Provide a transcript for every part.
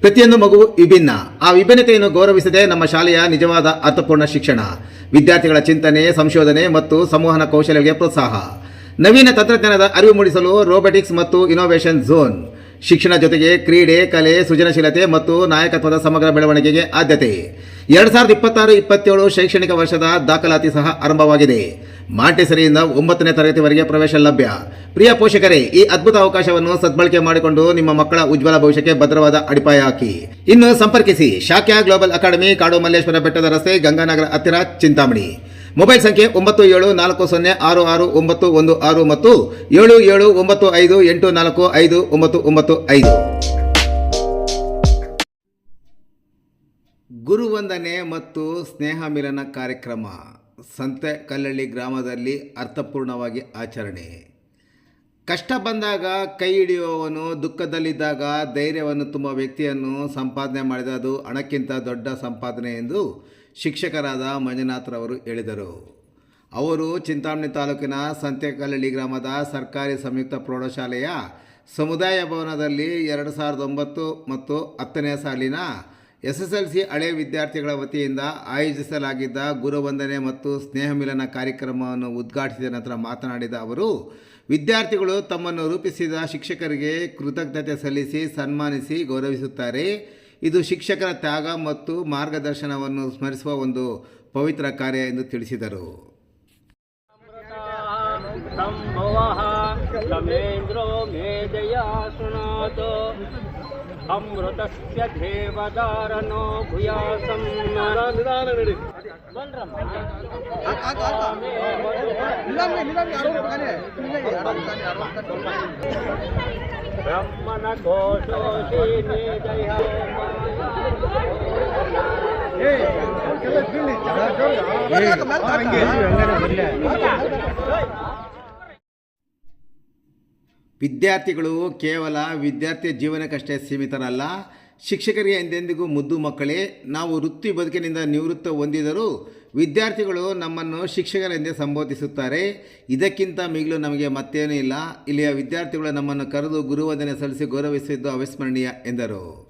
ಪ್ರತಿಯೊಂದು ಮಗು ವಿಭಿನ್ನ. ಆ ವಿಭಿನ್ನತೆಯನ್ನು ಗೌರವಿಸದೆ ನಮ್ಮ ಶಾಲೆಯ ನಿಜವಾದ ಅರ್ಥಪೂರ್ಣ ಶಿಕ್ಷಣ, ವಿದ್ಯಾರ್ಥಿಗಳ ಚಿಂತನೆ, ಸಂಶೋಧನೆ ಮತ್ತು ಸಂವಹನ ಕೌಶಲ್ಯಗಳಿಗೆ ಪ್ರೋತ್ಸಾಹ. ನವೀನ ತಂತ್ರಜ್ಞಾನದ ಅರಿವು ಮೂಡಿಸಲು ರೋಬೋಟಿಕ್ಸ್ ಮತ್ತು ಇನೋವೇಷನ್ ಝೋನ್ ಶಿಕ್ಷಣ ಜೊತೆಗೆ ಕ್ರೀಡೆ, ಕಲೆ, ಸೃಜನಶೀಲತೆ ಮತ್ತು ನಾಯಕತ್ವದ ಸಮಗ್ರ ಬೆಳವಣಿಗೆಗೆ ಆದ್ಯತೆ. ಎರಡು ಸಾವಿರದ ಇಪ್ಪತ್ತಾರು, ಇಪ್ಪತ್ತೇಳು ಶೈಕ್ಷಣಿಕ ವರ್ಷದ ದಾಖಲಾತಿ ಸಹ ಆರಂಭವಾಗಿದೆ. ಮಾಂಟೆಸರಿಯಿಂದ ಒಂಬತ್ತನೇ ತರಗತಿವರೆಗೆ ಪ್ರವೇಶ ಲಭ್ಯ. ಪ್ರಿಯ ಪೋಷಕರೇ, ಈ ಅದ್ಭುತ ಅವಕಾಶವನ್ನು ಸದ್ಬಳಕೆ ಮಾಡಿಕೊಂಡು ನಿಮ್ಮ ಮಕ್ಕಳ ಉಜ್ವಲ ಭವಿಷ್ಯಕ್ಕೆ ಭದ್ರವಾದ ಅಡಿಪಾಯ ಹಾಕಿ. ಇನ್ನು ಸಂಪರ್ಕಿಸಿ, ಶಾಖ್ಯಾ ಗ್ಲೋಬಲ್ ಅಕಾಡೆಮಿ, ಕಾಡು ಮಲ್ಲೇಶ್ವರ ಬೆಟ್ಟದ ರಸ್ತೆ, ಗಂಗಾನಗರ ಹತ್ತಿರ ಚಿಂತಾಮಣಿ. ಮೊಬೈಲ್ ಸಂಖ್ಯೆ ಒಂಬತ್ತು ಏಳು ನಾಲ್ಕು ಸೊನ್ನೆ ಆರು ಆರು ಒಂಬತ್ತು ಒಂದು ಆರು ಮತ್ತು ಏಳು ಏಳು ಒಂಬತ್ತು ಐದು ಎಂಟು ನಾಲ್ಕು ಐದು ಒಂಬತ್ತು ಒಂಬತ್ತು ಐದು. ಗುರುವಂದನೆ ಮತ್ತು ಸ್ನೇಹ ಮಿಲನ ಕಾರ್ಯಕ್ರಮ. ಸಂತೆ ಕಲ್ಲಳ್ಳಿ ಗ್ರಾಮದಲ್ಲಿ ಅರ್ಥಪೂರ್ಣವಾಗಿ ಆಚರಣೆ. ಕಷ್ಟ ಬಂದಾಗ ಕೈ ಹಿಡಿಯುವವನು, ದುಃಖದಲ್ಲಿದ್ದಾಗ ಧೈರ್ಯವನ್ನು ತುಂಬ ವ್ಯಕ್ತಿಯನ್ನು ಸಂಪಾದನೆ ಮಾಡಿದ ಅದು ಹಣಕ್ಕಿಂತ ದೊಡ್ಡ ಸಂಪಾದನೆ ಎಂದು ಶಿಕ್ಷಕರಾದ ಮಂಜುನಾಥ್ರವರು ಹೇಳಿದರು. ಅವರು ಚಿಂತಾಮಣಿ ತಾಲೂಕಿನ ಸಂತೆಕಲ್ಲಳ್ಳಿ ಗ್ರಾಮದ ಸರ್ಕಾರಿ ಸಂಯುಕ್ತ ಪ್ರೌಢಶಾಲೆಯ ಸಮುದಾಯ ಭವನದಲ್ಲಿ ಎರಡು ಸಾವಿರದ ಒಂಬತ್ತು ಮತ್ತು ಹತ್ತನೇ ಸಾಲಿನ ಎಸ್ ಎಸ್ ಎಲ್ ಸಿ ಹಳೆ ವಿದ್ಯಾರ್ಥಿಗಳ ವತಿಯಿಂದ ಆಯೋಜಿಸಲಾಗಿದ್ದ ಗುರುವಂದನೆ ಮತ್ತು ಸ್ನೇಹ ಮಿಲನ ಕಾರ್ಯಕ್ರಮವನ್ನು ಉದ್ಘಾಟಿಸಿದ ನಂತರ ಮಾತನಾಡಿದ ಅವರು, ವಿದ್ಯಾರ್ಥಿಗಳು ತಮ್ಮನ್ನು ರೂಪಿಸಿದ ಶಿಕ್ಷಕರಿಗೆ ಕೃತಜ್ಞತೆ ಸಲ್ಲಿಸಿ ಸನ್ಮಾನಿಸಿ ಗೌರವಿಸುತ್ತಾರೆ. ಇದು ಶಿಕ್ಷಕರ ತ್ಯಾಗ ಮತ್ತು ಮಾರ್ಗದರ್ಶನವನ್ನು ಸ್ಮರಿಸುವ ಒಂದು ಪವಿತ್ರ ಕಾರ್ಯ ಎಂದು ತಿಳಿಸಿದರು. ಅಮೃತಸ್ಯ ದೇವದಾರನೋ ಭೂಯಾಸಂ ನಿಧಾನ ವಿದ್ಯಾರ್ಥಿಗಳು ಕೇವಲ ವಿದ್ಯಾರ್ಥಿ ಜೀವನಕ್ಕಷ್ಟೇ ಸೀಮಿತರಲ್ಲ. ಶಿಕ್ಷಕರಿಗೆ ಎಂದೆಂದಿಗೂ ಮುದ್ದು ಮಕ್ಕಳೇ, ನಾವು ವೃತ್ತಿ ಬದುಕಿನಿಂದ ನಿವೃತ್ತ ಹೊಂದಿದರೂ ವಿದ್ಯಾರ್ಥಿಗಳು ನಮ್ಮನ್ನು ಶಿಕ್ಷಕರೆಂದೇ ಸಂಬೋಧಿಸುತ್ತಾರೆ. ಇದಕ್ಕಿಂತ ಮಿಗಿಲು ನಮಗೆ ಮತ್ತೇನೂ ಇಲ್ಲ. ಇಲ್ಲಿಯ ವಿದ್ಯಾರ್ಥಿಗಳು ನಮ್ಮನ್ನು ಕರೆದು ಗುರುವಂದನೆ ಸಲ್ಲಿಸಿ ಗೌರವಿಸಿದ್ದು ಅವಿಸ್ಮರಣೀಯ, ಎಂದರು.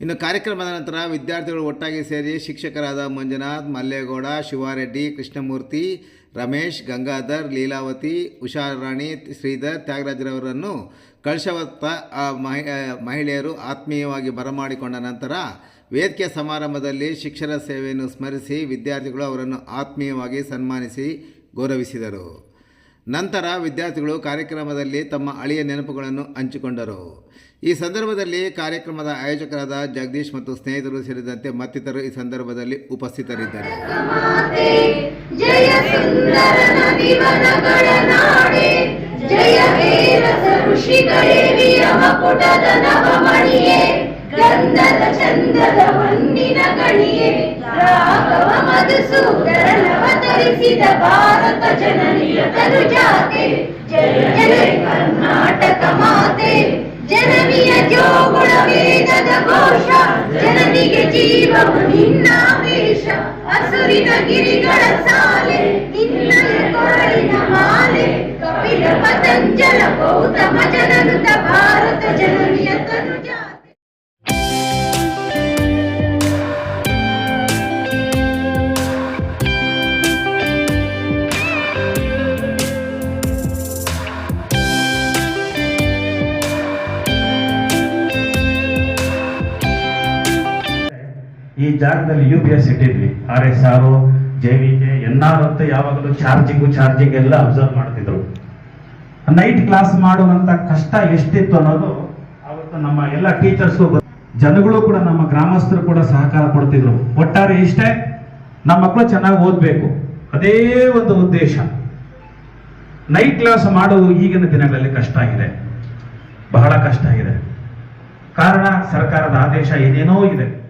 ಇನ್ನು ಕಾರ್ಯಕ್ರಮದ ನಂತರ ವಿದ್ಯಾರ್ಥಿಗಳು ಒಟ್ಟಾಗಿ ಸೇರಿ ಶಿಕ್ಷಕರಾದ ಮಂಜುನಾಥ್, ಮಲ್ಲೇಗೌಡ, ಶಿವಾರೆಡ್ಡಿ, ಕೃಷ್ಣಮೂರ್ತಿ, ರಮೇಶ್, ಗಂಗಾಧರ್, ಲೀಲಾವತಿ, ಉಷಾರಾಣಿ ಶ್ರೀಧರ್ ತ್ಯಾಗರಾಜರವರನ್ನು ಕಳಶವತ್ತ ಆ ಮಹಿ ಮಹಿಳೆಯರು ಆತ್ಮೀಯವಾಗಿ ಬರಮಾಡಿಕೊಂಡ ನಂತರ ವೇದಿಕೆ ಸಮಾರಂಭದಲ್ಲಿ ಶಿಕ್ಷಣ ಸೇವೆಯನ್ನು ಸ್ಮರಿಸಿ ವಿದ್ಯಾರ್ಥಿಗಳು ಅವರನ್ನು ಆತ್ಮೀಯವಾಗಿ ಸನ್ಮಾನಿಸಿ ಗೌರವಿಸಿದರು. ನಂತರ ವಿದ್ಯಾರ್ಥಿಗಳು ಕಾರ್ಯಕ್ರಮದಲ್ಲಿ ತಮ್ಮ ಅಳಿಯ ನೆನಪುಗಳನ್ನು ಹಂಚಿಕೊಂಡರು. ಈ ಸಂದರ್ಭದಲ್ಲಿ ಕಾರ್ಯಕ್ರಮದ ಆಯೋಜಕರಾದ ಜಗದೀಶ್ ಮತ್ತು ಸ್ನೇಹಿತರು ಸೇರಿದಂತೆ ಮತ್ತಿತರರು ಈ ಸಂದರ್ಭದಲ್ಲಿ ಉಪಸ್ಥಿತರಿದ್ದರು. ಜಯ ಜಯ ವೇರಸ ಋಷಿಗಳೇವಿಯ ಮಕುಟದ ನವಮಣಿಯೇ, ಗಂಧದ ಚಂದದ ಹೊನ್ನಿನ ಗಣಿಯೇ, ರಾಘವ ಮಧುಸೂದರನವತರಿಸಿದ ಭಾರತ ಜನನಿಯ ತನುಜಾತೆ, ಜಯ ಜಯ ಕರ್ನಾಟಕ ಮಾತೆ, ಜನನಿಯ ಜೋಗುಳ ವೇದದ ಘೋಷ, ಜನನಿಗೆ ಜೀವವು ನಿನ್ನ ವೇಷ ಹಸುರಿನ ಗಿರಿಗಳ ಸಾಲೆ ನಿನ್ನ ಭಾರತ ಈ ಜಾಗದಲ್ಲಿ U P S ಇಟ್ಟಿದ್ವಿ. R S R J V ಯಾವಾಗಲೂ ಚಾರ್ಜಿಂಗು ಚಾರ್ಜಿಂಗ್ ಎಲ್ಲ ಅಬ್ಸರ್ವ್ ಮಾಡ್ತಿದ್ರು. ನೈಟ್ ಕ್ಲಾಸ್ ಮಾಡುವಂತ ಕಷ್ಟ ಎಷ್ಟಿತ್ತು ಅನ್ನೋದು ಅವತ್ತು ನಮ್ಮ ಎಲ್ಲ ಟೀಚರ್ಸು ಜನಗಳು ಕೂಡ ನಮ್ಮ ಗ್ರಾಮಸ್ಥರು ಕೂಡ ಸಹಕಾರ ಕೊಡ್ತಿದ್ರು. ಒಟ್ಟಾರೆ ಇಷ್ಟೇ ನಮ್ಮ ಮಕ್ಕಳು ಚೆನ್ನಾಗಿ ಓದ್ಬೇಕು. ಅದೇ ಒಂದು ಉದ್ದೇಶ. ನೈಟ್ ಕ್ಲಾಸ್ ಮಾಡೋದು ಈಗಿನ ದಿನಗಳಲ್ಲಿ ಕಷ್ಟ ಆಗಿದೆ. ಬಹಳ ಕಷ್ಟ ಆಗಿದೆ. ಕಾರಣ ಸರ್ಕಾರದ ಆದೇಶ ಏನೇನೋ ಇದೆ.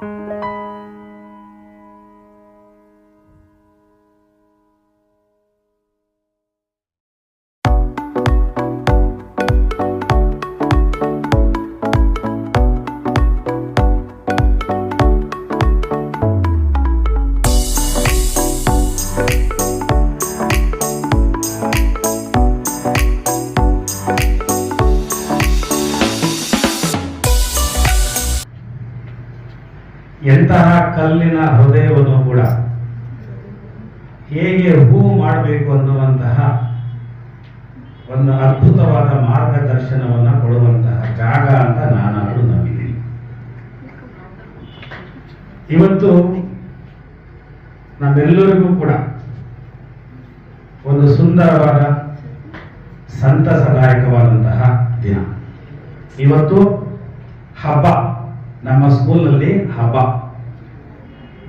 Música ಹೇಗೆ ಹೂ ಮಾಡಬೇಕು ಅನ್ನುವಂತಹ ಒಂದು ಅದ್ಭುತವಾದ ಮಾರ್ಗದರ್ಶನವನ್ನು ಕೊಡುವಂತಹ ಜಾಗ ಅಂತ ನಾನಾದರೂ ನಂಬಿದ್ದೀನಿ. ಇವತ್ತು ನಮ್ಮೆಲ್ಲರಿಗೂ ಕೂಡ ಒಂದು ಸುಂದರವಾದ ಸಂತಸದಾಯಕವಾದಂತಹ ದಿನ. ಇವತ್ತು ಹಬ್ಬ. ನಮ್ಮ ಸ್ಕೂಲಲ್ಲಿ ಹಬ್ಬ.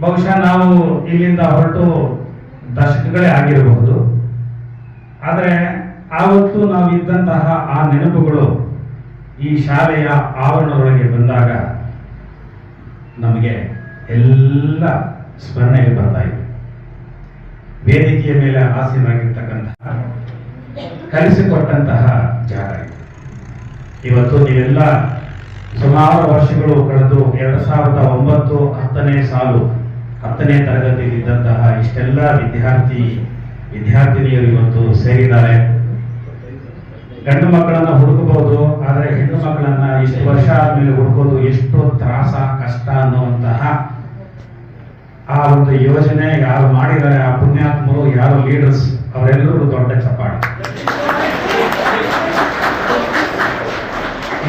ಬಹುಶಃ ನಾವು ಇಲ್ಲಿಂದ ಹೊರಟು ದಶಕಗಳೇ ಆಗಿರಬಹುದು ಆದರೆ ಆವತ್ತು ನಾವು ಇದ್ದಂತಹ ಆ ನೆನಪುಗಳು ಈ ಶಾಲೆಯ ಆವರಣದೊಳಗೆ ಬಂದಾಗ ನಮಗೆ ಎಲ್ಲ ಸ್ಮರಣೆಗೆ ಬರ್ತಾ ಇವೆ ವೇದಿಕೆಯ ಮೇಲೆ ಆಸೀನಾಗಿರ್ತಕ್ಕಂತಹ ಕಲಿಸಿಕೊಟ್ಟಂತಹ ಜಾಗ ಇದು. ಇವತ್ತು ನೀವೆಲ್ಲ ಸುಮಾರು ವರ್ಷಗಳು ಕಳೆದು ಎರಡು ಸಾವಿರದ ಒಂಬತ್ತು ಹತ್ತನೇ ಸಾಲು ಹತ್ತನೇ ತರಗತಿಯಲ್ಲಿ ಇದ್ದಂತಹ ಇಷ್ಟೆಲ್ಲ ವಿದ್ಯಾರ್ಥಿ, ವಿದ್ಯಾರ್ಥಿನಿಯರು ಇವತ್ತು ಸೇರಿದ್ದಾರೆ. ಗಂಡು ಮಕ್ಕಳನ್ನ ಹುಡುಕಬಹುದು, ಆದರೆ ಹೆಣ್ಣು ಮಕ್ಕಳನ್ನ ಇಷ್ಟು ವರ್ಷ ಆದ್ಮೇಲೆ ಹುಡುಕೋದು ಎಷ್ಟು ತ್ರಾಸ, ಕಷ್ಟ ಅನ್ನುವಂತಹ ಆ ಒಂದು ಯೋಜನೆ ಯಾರು ಮಾಡಿದ್ದಾರೆ, ಆ ಪುಣ್ಯಾತ್ಮರು ಯಾರು ಲೀಡರ್ಸ್ ಅವರೆಲ್ಲರೂ ದೊಡ್ಡ ಚಪ್ಪಾಳೆ.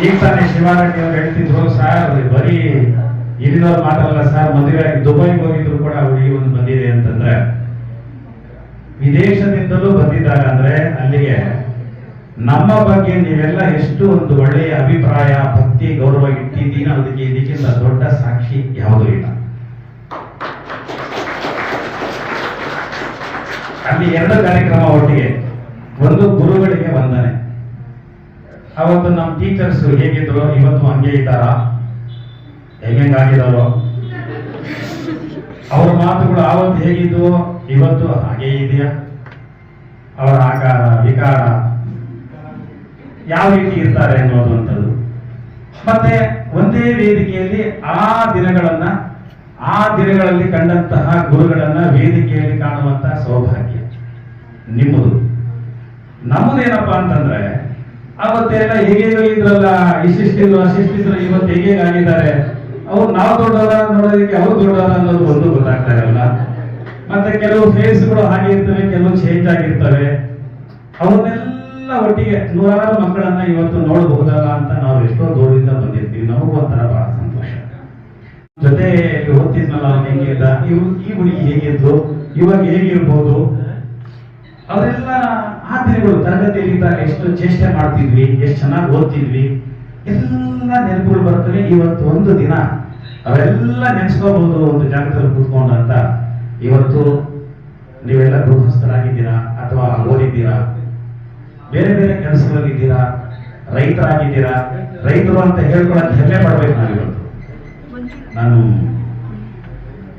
ಈಗ ತಾನೇ ಶಿವಾರೆಡ್ಡಿ ಅವ್ರು ಹೇಳ್ತಿದ್ರು, ಸರ್, ಬರೀ ಇಲ್ಲಿನವ್ರು ಮಾತಲ್ಲ ಸರ್ ಮದುವೆ ಆಗಿ ದುಬೈಗೆ ಹೋಗಿದ್ರು ಕೂಡ ಹುಡುಗಿ ಒಂದು ಬಂದಿದೆ ಅಂತಂದ್ರೆ, ವಿದೇಶದಿಂದಲೂ ಬಂದಿದ್ದಾರೆ ಅಂದ್ರೆ ಅಲ್ಲಿಗೆ ನಮ್ಮ ಬಗ್ಗೆ ನೀವೆಲ್ಲ ಎಷ್ಟು ಒಂದು ಒಳ್ಳೆಯ ಅಭಿಪ್ರಾಯ, ಭಕ್ತಿ, ಗೌರವ ಇಟ್ಟಿದ್ದೀನ ಅದಕ್ಕೆ ಇದಕ್ಕಿಂತ ದೊಡ್ಡ ಸಾಕ್ಷಿ ಯಾವುದೂ ಇಲ್ಲ. ಅಲ್ಲಿ ಎರಡು ಕಾರ್ಯಕ್ರಮ ಒಟ್ಟಿಗೆ, ಒಂದು ಗುರುಗಳಿಗೆ ವಂದನೆ. ಅವತ್ತು ನಮ್ಮ ಟೀಚರ್ಸ್ ಹೇಗಿದ್ರು, ಇವತ್ತು ಹಂಗೆ ಇದ್ದಾರ? ಹೆಂಗಾಗಿದಾರೋ ಅವ್ರ ಮಾತುಗಳು ಆವತ್ತು ಹೇಗಿದ್ವು, ಇವತ್ತು ಹಾಗೇ ಇದೆಯಾ? ಅವರ ಆಕಾರ, ವಿಕಾರ ಯಾವ ರೀತಿ ಇರ್ತಾರೆ ಅನ್ನೋದು ಮತ್ತೆ ಒಂದೇ ವೇದಿಕೆಯಲ್ಲಿ ಆ ದಿನಗಳನ್ನ, ಆ ದಿನಗಳಲ್ಲಿ ಕಂಡಂತಹ ಗುರುಗಳನ್ನ ವೇದಿಕೆಯಲ್ಲಿ ಕಾಣುವಂತಹ ಸೌಭಾಗ್ಯ. ನಿಮ್ಮದು. ನಮ್ಮದೇನಪ್ಪಾ ಅಂತಂದ್ರೆ, ಅವತ್ತೆಲ್ಲ ಹೇಗೆ ಇದ್ರಲ್ಲ ಇಶಿಷ್ಟಿದ್ರು ಅಶಿಷ್ಟಿದ್ರು ಇವತ್ತು ಹೇಗೆ ಆಗಿದ್ದಾರೆ ಅವ್ರು ನಾವು ದೊಡ್ಡವರ ನೋಡೋದಕ್ಕೆ ಅವ್ರು ದೊಡ್ಡವರ ಅನ್ನೋದು ಒಂದು ಗೊತ್ತಾಗ್ತಾ ಇರಲ್ಲ. ಮತ್ತೆ ಕೆಲವು ಫೇಸ್ಗಳು ಹಾಗೆ ಇರ್ತವೆ ಕೆಲವು ಚೇಂಜ್ ಆಗಿರ್ತವೆ ಅವನ್ನೆಲ್ಲ ಒಟ್ಟಿಗೆ ನೂರಾರು ಮಕ್ಕಳನ್ನ ಇವತ್ತು ನೋಡಬಹುದಲ್ಲ ಅಂತ ನಾವು ಎಷ್ಟೋ ದೂರದಿಂದ ಬಂದಿರ್ತೀವಿ. ನಮಗೂ ಒಂಥರ ಬಹಳ ಸಂತೋಷ. ಜೊತೆ ಓದ್ತಿದ್ನಲ್ಲ ಅವ್ನು ಹೆಂಗಿದ್ದ ಇವ್ ಈ ಹುಡುಗಿ ಹೇಗಿದ್ರು ಇವಾಗ ಹೇಗಿರ್ಬೋದು ಅವರೆಲ್ಲ ಆ ದಿನಗಳು ತರಗತಿಯಲ್ಲಿದ್ದಾಗ ಎಷ್ಟು ಚೇಷ್ಟೆ ಮಾಡ್ತಿದ್ವಿ, ಎಷ್ಟು ಚೆನ್ನಾಗಿ ಓದ್ತಿದ್ವಿ. ಎಲ್ಲ ನೆನಪುಗಳು ಬರ್ತವೆ ಇವತ್ತು ಒಂದು ದಿನ ಅವೆಲ್ಲ ನೆನೆಸ್ಕೋಬಹುದು ಒಂದು ಜಾಗದಲ್ಲಿ ಕೂತ್ಕೊಂಡು ಅಂತ ಇವತ್ತು ನೀವೆಲ್ಲ ಗೃಹಸ್ಥರಾಗಿದ್ದೀರಾ ಅಥವಾ ಓದಿದ್ದೀರಾ? ಬೇರೆ ಬೇರೆ ಕೆಲಸಗಳಲ್ಲಿದ್ದೀರಾ ರೈತರಾಗಿದ್ದೀರಾ? ರೈತರು ಅಂತ ಹೇಳ್ಕೊಳಕ್ ಹೆಮ್ಮೆ ಪಡ್ಬೇಕು ನಾನು ಇವತ್ತು ನಾನು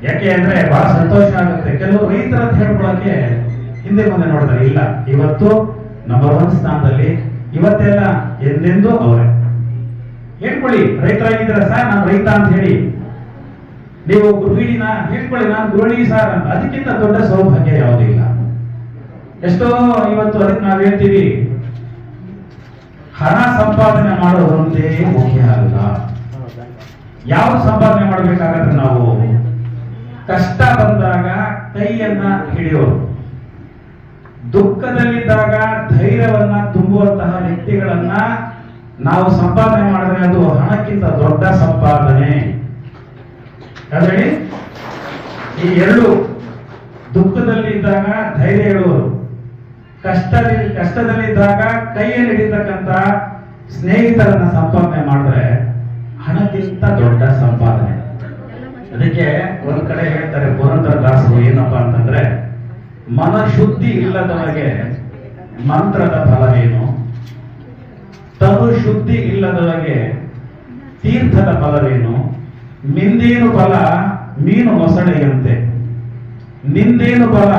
ಯಾಕೆ ಅಂದ್ರೆ ಬಹಳ ಸಂತೋಷ ಆಗುತ್ತೆ. ಕೆಲವು ರೈತರ ಅಂತ ಹೇಳ್ಕೊಳಕ್ಕೆ ಹಿಂದೆ ಮುಂದೆ ನೋಡಿದ್ರೆ ಇಲ್ಲ. ಇವತ್ತು ನಂಬರ್ ಒನ್ ಸ್ಥಾನದಲ್ಲಿ ಇವತ್ತೆಲ್ಲ ಎಂದೆಂದೂ ಅವರೇ. ಹೇಳ್ಕೊಳ್ಳಿ, ರೈತರಾಗಿದ್ದೀರ ಸರ್? ನಾನು ರೈತ ಅಂತ ಹೇಳಿ. ನೀವು ಗೃಹಿಣಿನ ಹೇಳ್ಕೊಳ್ಳಿ ನಾನು ಗೃಹಿಣಿ ಸರ್ ಅಂತ. ಅದಕ್ಕಿಂತ ದೊಡ್ಡ ಸೌಭಾಗ್ಯ ಯಾವುದೂ ಇಲ್ಲ. ಎಷ್ಟೋ ಇವತ್ತು ಅದಕ್ಕೆ ನಾವು ಹೇಳ್ತೀವಿ, ಹಣ ಸಂಪಾದನೆ ಮಾಡೋದಂತೆ ಮುಖ್ಯ ಆಗಲ್ಲ ಯಾವ ಸಂಪಾದನೆ ಮಾಡಬೇಕಾಗತ್ತೆ ನಾವು? ಕಷ್ಟ ಬಂದಾಗ ಕೈಯನ್ನ ಹಿಡಿಯೋದು. ದುಃಖದಲ್ಲಿದ್ದಾಗ ಧೈರ್ಯವನ್ನ ತುಂಬುವಂತಹ ವ್ಯಕ್ತಿಗಳನ್ನ ನಾವು ಸಂಪಾದನೆ ಮಾಡಿದ್ರೆ ಅದು ಹಣಕ್ಕಿಂತ ದೊಡ್ಡ ಸಂಪಾದನೆ. ಅದ್ರಲ್ಲಿ ಈ ಎರಡು ದುಃಖದಲ್ಲಿದ್ದಾಗ ಧೈರ್ಯ ಹೇಳುವರು ಕಷ್ಟದಲ್ಲಿ ಕಷ್ಟದಲ್ಲಿದ್ದಾಗ ಕೈಯಲ್ಲಿ ಹಿಡಿತಕ್ಕಂತ ಸ್ನೇಹಿತರನ್ನ ಸಂಪಾದನೆ ಮಾಡಿದ್ರೆ ಹಣಕ್ಕಿಂತ ದೊಡ್ಡ ಸಂಪಾದನೆ. ಅದಕ್ಕೆ ಒಂದ್ ಕಡೆ ಹೇಳ್ತಾರೆ, ಪುರಂದರ ದಾಸರು ಏನಪ್ಪಾ ಅಂತಂದ್ರೆ ಮನ ಶುದ್ಧಿ ಇಲ್ಲದವರಿಗೆ ಮಂತ್ರದ ಫಲವೇನು ತನು ಶುದ್ಧಿ ಇಲ್ಲದವರಿಗೆ ತೀರ್ಥದ ಫಲವೇನು? ನಿಂದೇನು ಬಲ ಮೀನು ಮೊಸಳೆಯಂತೆ. ನಿಂದೇನು ಬಲ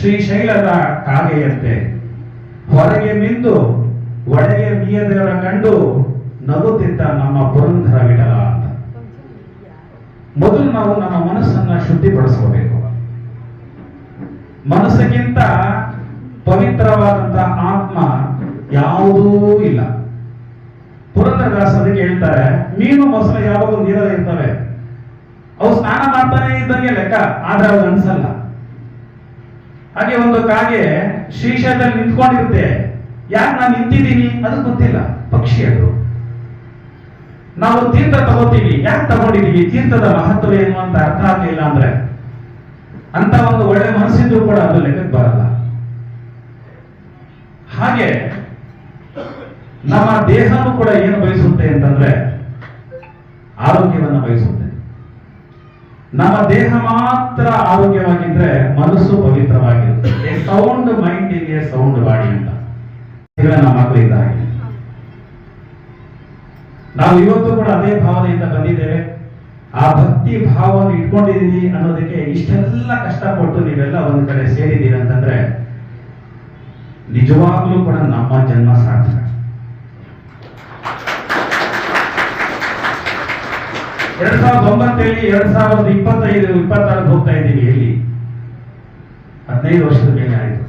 ಶ್ರೀಶೈಲದ ಕಾಗೆಯಂತೆ. ಹೊರಗೆ ಮಿಂದು ಒಳಗೆ ಮೀಯದವರ ಕಂಡು ನಗುತ್ತಿದ್ದ ನಮ್ಮ ಪುರಂದರ ಅಂತ ಮೊದಲು ನಾವು ನಮ್ಮ ಮನಸ್ಸನ್ನ ಶುದ್ಧಿಪಡಿಸ್ಕೋಬೇಕು. ಮನಸ್ಸಿಗಿಂತ ಪವಿತ್ರವಾದಂತಹ ಆತ್ಮ ಯಾವುದೂ ಇಲ್ಲ. ಪುರಂದರದಾಸ ಅದಕ್ಕೆ ಹೇಳ್ತಾರೆ ಮೀನು ಮೊಸಳೆ ಯಾವಾಗಲೂ ನೀರಲ್ಲಿ ಇರ್ತವೆ. ಅವು ಸ್ನಾನ ಮಾಡ್ತಾನೆ ಇದ್ದಂಗೆ ಲೆಕ್ಕ, ಆದ್ರೆ ಅವ್ರು ಅನ್ಸಲ್ಲ. ಹಾಗೆ ಒಂದು ಕಾಗೆ ಶೀರ್ಷದಲ್ಲಿ ನಿಂತ್ಕೊಂಡಿರುತ್ತೆ. ಯಾಕೆ ನಾನು ನಿಂತಿದ್ದೀನಿ? ಅದು ಗೊತ್ತಿಲ್ಲ. ಪಕ್ಷಿ ಅದು. ನಾವು ತೀರ್ಥ ತಗೋತೀವಿ. ಯಾಕೆ ತಗೊಂಡಿದೀವಿ? ತೀರ್ಥದ ಮಹತ್ವ ಏನು ಅಂತ ಅರ್ಥ ಆಗ್ಲಿಲ್ಲ ಅಂದ್ರೆ. ಅಂತ ಒಂದು ಒಳ್ಳೆ ಮನಸ್ಸಿದ್ರು ಕೂಡ ಅದು ಲೆಕ್ಕಕ್ಕೆ ಬರಲ್ಲ. ಹಾಗೆ ನಮ್ಮ ದೇಹನೂ ಕೂಡ ಏನು ಬಯಸುತ್ತೆ ಅಂತಂದ್ರೆ ಆರೋಗ್ಯವನ್ನ ಬಯಸುತ್ತೆ ನಮ್ಮ ದೇಹ ಮಾತ್ರ ಆರೋಗ್ಯವಾಗಿದ್ರೆ ಮನಸ್ಸು ಪವಿತ್ರವಾಗಿರುತ್ತೆ. Sound mind a sound body ಅಂತ. ನಮ್ಮ ಮಕ್ಕಳಿಂದ ಹಾಗೆ ನಾವು ಇವತ್ತು ಕೂಡ ಅದೇ ಭಾವನೆಯಿಂದ ಬಂದಿದ್ದೇವೆ. ಆ ಭಕ್ತಿ ಭಾವವನ್ನು ಇಟ್ಕೊಂಡಿದ್ದೀನಿ ಅನ್ನೋದಕ್ಕೆ ಇಷ್ಟೆಲ್ಲ ಕಷ್ಟಪಟ್ಟು ನೀವೆಲ್ಲ ಒಂದು ಕಡೆ ಸೇರಿದ್ದೀರಿ ಅಂತಂದ್ರೆ ನಿಜವಾಗ್ಲೂ ಕೂಡ ನಮ್ಮ ಜನ್ಮ ಸಾರ್ಥಕ. ಎರಡ್ ಸಾವಿರದ ಒಂಬತ್ತೇಳಿ ಎರಡ್ ಸಾವಿರದ ಇಪ್ಪತ್ತೈದು, ಇಪ್ಪತ್ತಾರು ಹೋಗ್ತಾ ಇದ್ದೀವಿ ಹೇಳಿ ಹದಿನೈದು ವರ್ಷದ ಮೇಲೆ ಆಯ್ತು.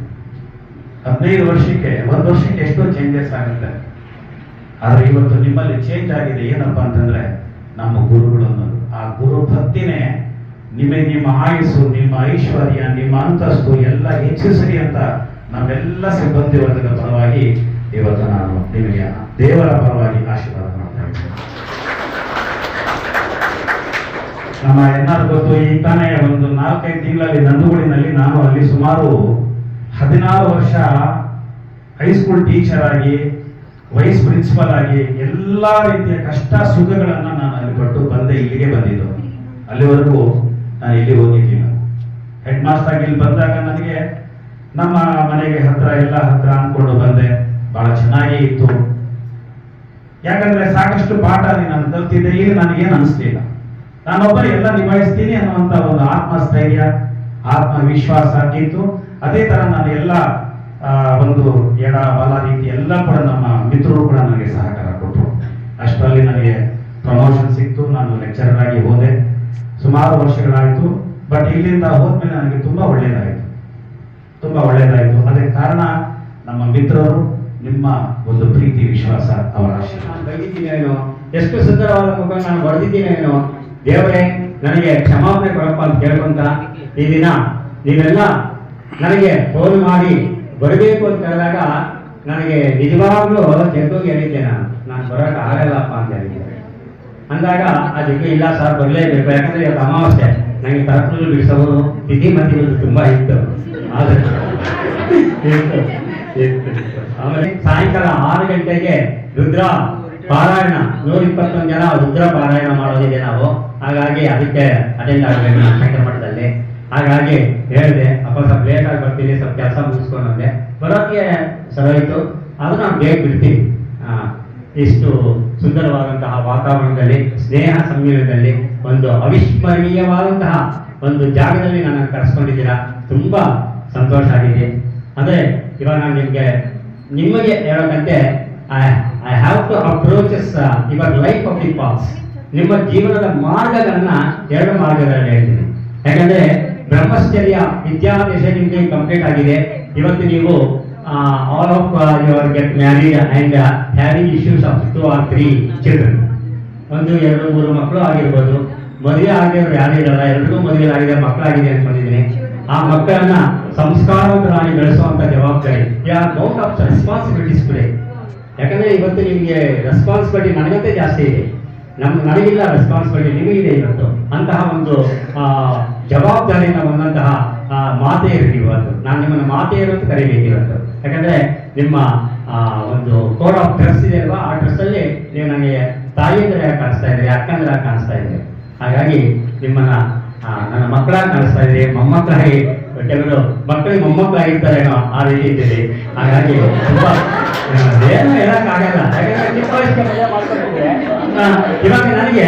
ಹದಿನೈದು ವರ್ಷಕ್ಕೆ, ಒಂದು ವರ್ಷಕ್ಕೆ ಎಷ್ಟೋ ಚೇಂಜಸ್ ಆಗುತ್ತೆ. ಆದರೆ ಇವತ್ತು ನಿಮ್ಮಲ್ಲಿ ಚೇಂಜ್ ಆಗಿದೆ. ಏನಪ್ಪ ಅಂತಂದ್ರೆ, ನಮ್ಮ ಗುರುಗಳು ಅನ್ನೋದು. ಆ ಗುರು ಭಕ್ತಿನೇ ನಿಮಗೆ ನಿಮ್ಮ ಆಯುಸ್ಸು, ನಿಮ್ಮ ಐಶ್ವರ್ಯ, ನಿಮ್ಮ ಅಂತಸ್ತು ಎಲ್ಲ ಹೆಚ್ಚಿಸಲಿ ಅಂತ ನಮ್ಮೆಲ್ಲ ಸಿಬ್ಬಂದಿ ವರ್ಗದ ಪರವಾಗಿ ಇವತ್ತು ನಾನು ನಿಮಗೆ ದೇವರ ಪರವಾಗಿ ಆಶೀರ್ವಾದ ಮಾಡ್ತಾ ಇದ್ದೇನೆ. ನಮ್ಮ ಎಲ್ಲರೂ ಗೊತ್ತು ಈ ತಾನೇ ಒಂದು ನಾಲ್ಕೈದು ತಿಂಗಳಲ್ಲಿ ನಂದುಗುಡಿನಲ್ಲಿ ನಾನು ಅಲ್ಲಿ ಸುಮಾರು ಹದಿನಾರು ವರ್ಷ ಹೈಸ್ಕೂಲ್ ಟೀಚರ್ ಆಗಿ ವೈಸ್ ಪ್ರಿನ್ಸಿಪಲ್ ಆಗಿ ಎಲ್ಲಾ ರೀತಿಯ ಕಷ್ಟ ಸುಖಗಳನ್ನ ನಾನು ಅಲ್ಲಿ ಪಟ್ಟು ಬಂದೆ, ಇಲ್ಲಿಗೆ ಬಂದಿದ್ದು. ಅಲ್ಲಿವರೆಗೂ ನಾನು ಇಲ್ಲಿ ಹೋಗಿರ್ಲಿಲ್ಲ ಹೆಡ್ ಮಾಸ್ಟರ್ ಆಗಿ ಇಲ್ಲಿ ಬಂದಾಗ ನನಗೆ ನಮ್ಮ ಮನೆಗೆ ಹತ್ರ, ಎಲ್ಲ ಹತ್ರ ಅನ್ಕೊಂಡು ಬಂದೆ. ಬಹಳ ಚೆನ್ನಾಗಿ ಇತ್ತು. ಯಾಕಂದ್ರೆ ಸಾಕಷ್ಟು ಪಾಠ ಅಲ್ಲಿ ನಾನು ಕಲ್ತಿದ್ದೆ ಈಗ ನನಗೇನು ಅನಿಸ್ಲಿಲ್ಲ. ನಾನೊಬ್ಬರು ಎಲ್ಲ ನಿಭಾಯಿಸ್ತೀನಿ ಅನ್ನುವಂತ ಒಂದು ಆತ್ಮಸ್ಥೈರ್ಯ, ಆತ್ಮವಿಶ್ವಾಸ ಇತ್ತು ಅದೇ ತರ ನಾನು ಎಲ್ಲ ಒಂದು ಎಡ, ಬಲ ರೀತಿ ಎಲ್ಲ ಕೂಡ ನಮ್ಮ ಮಿತ್ರರು ಕೂಡ ನನಗೆ ಸಹಕಾರ ಕೊಟ್ಟರು. ಅಷ್ಟರಲ್ಲಿ ನನಗೆ ಪ್ರಮೋಷನ್ ಸಿಕ್ತು, ನಾನು ಲೆಕ್ಚರರ್ ಆಗಿ ಹೋದೆ. ಸುಮಾರು ವರ್ಷಗಳಾಯಿತು ಬಟ್ ಇಲ್ಲಿಂದ ಹೋದ್ಮೇಲೆ ನನಗೆ ತುಂಬಾ ಒಳ್ಳೆಯದಾಯಿತು ತುಂಬಾ ಒಳ್ಳೆಯದಾಯಿತು ಅದಕ್ಕೆ ಕಾರಣ ನಮ್ಮ ಮಿತ್ರರು, ನಿಮ್ಮ ಒಂದು ಪ್ರೀತಿ, ವಿಶ್ವಾಸ, ಅವರ ಆಶೀರ್ವಾದ. ನಾನು ಬೈದಿದ್ದೀನೇನೋ ಎಷ್ಟು ಸುಂದರವಾದ ಮುಖ ನಾನು ಬರೆದಿದ್ದೀನೇನೋ ದೇವರೇ, ನನಗೆ ಕ್ಷಮಾಪಣೆ ಕೊಡಪ್ಪ ಅಂತ ಕೇಳ್ಕೊಂತ ಈ ದಿನ ನೀವೆಲ್ಲ ನನಗೆ ಫೋನ್ ಮಾಡಿ ಬರಬೇಕು ಅಂತ ಹೇಳಿದಾಗ ನನಗೆ ನಿಜವಾಗ್ಲೂ ಜಗ್ಗೋಗಿ ಹೇಳಿದ್ದೆ ನಾನು. ನಾನು ಬರೋಕೆ ಆಗಲ್ಲಪ್ಪ ಅಂತ ಹೇಳಿದ್ದೆ. ಅಂದಾಗ ಆ ಜಗ್ಗು ಇಲ್ಲ ಸರ್, ಬರಲೇಬೇಕು. ಯಾಕಂದ್ರೆ ಇವತ್ತು ಅಮಾವಾಸ್ಯೆ. ನನಗೆ ತರಕಲು ಬಿಡಿಸೋದು, ತಿಥಿ ಮತಿಗಳು ತುಂಬಾ ಇತ್ತು. ಆದ್ರೆ ಸಾಯಂಕಾಲ ಆರು ಗಂಟೆಗೆ ರುದ್ರ ಪಾರಾಯಣ, ನೂರ ಇಪ್ಪತ್ತೊಂದು ಜನ ರುದ್ರ ಪಾರಾಯಣ ಮಾಡೋದಿದೆ ನಾವು. ಹಾಗಾಗಿ ಅದಕ್ಕೆ ಅಟೆಂಡ್ ಆಗಬೇಕು ನಮ್ಮ ಶಂಕರ ಮಠದಲ್ಲಿ ಹಾಗಾಗಿ ಹೇಳಿದೆ, ಅಪ್ಪ ಸ್ವಲ್ಪ ಲೇಟ್ ಆಗಿ ಬರ್ತೀನಿ, ಸ್ವಲ್ಪ ಕೆಲಸ ಮುಗಿಸ್ಕೊಂಡು ಬಂದೆ. ಬರೋಕ್ಕೆ ಸರೋಯ್ತು ಅದು ನಾವು ಬೇಗ ಬಿಡ್ತೀವಿ. ಇಷ್ಟು ಸುಂದರವಾದಂತಹ ವಾತಾವರಣದಲ್ಲಿ, ಸ್ನೇಹ ಸಮ್ಮಿಲನದಲ್ಲಿ ಒಂದು ಅವಿಸ್ಮರಣೀಯವಾದಂತಹ ಒಂದು ಜಾಗದಲ್ಲಿ ನನ್ನ ಕರೆಸ್ಕೊಂಡಿದ್ದೀರಾ. ತುಂಬಾ ಸಂತೋಷ ಆಗಿದೆ. ಅಂದ್ರೆ ಇವಾಗ ನಾನು ನಿಮಗೆ ನಿಮಗೆ ಹೇಳೋದಂತೆ I have to approaches your life of the pass ನಿಮ್ಮ ಜೀವನದ ಮಾರ್ಗಗಳನ್ನ ಎರಡು ಮಾರ್ಗಗಳಲ್ಲಿ ಹೇಳ್ತೀನಿ. ಯಾಕಂದ್ರೆ ಬ್ರಹ್ಮಶ್ಚರ್ಯ ವಿದ್ಯಾದೇಶ ನಿಮ್ಗೆ ಕಂಪ್ಲೀಟ್ ಆಗಿದೆ. ಇವತ್ತು ನೀವು all of your get married and having issues of two or three children ಒಂದು, ಎರಡು, ಮೂರು ಮಕ್ಕಳು ಆಗಿರ್ಬೋದು. ಮದುವೆ ಆಗಿರೋರು ಯಾರು ಇರಲ್ಲ. ಎಲ್ರಿಗೂ ಮದುವೆ ಆಗಿದೆ ಮಕ್ಕಳಾಗಿದೆ ಅನ್ಕೊಂಡಿದ್ದೀನಿ ಆ ಮಕ್ಕಳನ್ನ ಸಂಸ್ಕಾರವಂತರಾಗಿ ಬೆಳೆಸುವಂತ ಜವಾಬ್ದಾರಿ. ಮೌಂಟ್ ಆಫ್ ರೆಸ್ಪಾನ್ಸಿಬಿಲಿಟೀಸ್ ಟುಡೇ ಯಾಕಂದ್ರೆ ಇವತ್ತು ನಿಮಗೆ ರೆಸ್ಪಾನ್ಸಿಬಿಲಿಟಿ ನನಗಂತೆ ಜಾಸ್ತಿ ಇದೆ. ನಮ್, ನನಗಿಲ್ಲ ರೆಸ್ಪಾನ್ಸಿಬಿಲಿಟಿ ಇದೆ ಇವತ್ತು. ಅಂತಹ ಒಂದು ಜವಾಬ್ದಾರಿಯಿಂದ ಬಂದಂತಹ ಮಾತೆಯರು ಇವತ್ತು. ನಾನು ನಿಮ್ಮನ್ನು ಮಾತೆಯರು ಅಂತ ಕರಿಬೇಕು ಇವತ್ತು. ಯಾಕಂದ್ರೆ ನಿಮ್ಮ ಒಂದು ಕೋಡ್ ಆಫ್ ಡ್ರೆಸ್ ಇದೆ ಅಲ್ವಾ? ಆ ಡ್ರೆಸ್ ಅಲ್ಲಿ ನೀವು ನನಗೆ ತಾಯಿಯಂದ್ರೆ ಕಾಣಿಸ್ತಾ ಇದ್ದೀರಿ ಅಕ್ಕಂದ್ರೆ ಕಾಣಿಸ್ತಾ ಇದ್ದೀರಿ ಹಾಗಾಗಿ ನಿಮ್ಮನ್ನ ನನ್ನ ಮಕ್ಕಳಾಗಿ ಕಾಣಿಸ್ತಾ ಇದ್ದೀರಿ ಮೊಮ್ಮಕ್ಕಳಾಗಿ ಕೆಲವರು ಮಕ್ಕಳಿಗೆ ಮೊಮ್ಮಕ್ಕಳಾಗಿರ್ತಾರೇನೋ ಆ ರೀತಿ ಹಾಗಾಗಿ ತುಂಬಾ ಏನು ಹೇಳಕ್ಕಾಗಲ್ಲ. ಯಾಕಂದ್ರೆ ಚಿಕ್ಕ ವಯಸ್ಸಿಗೆ ಮದುವೆ ಮಾಡ್ಕೊಂಡಿದ್ರೆ, ಇವಾಗ ನನಗೆ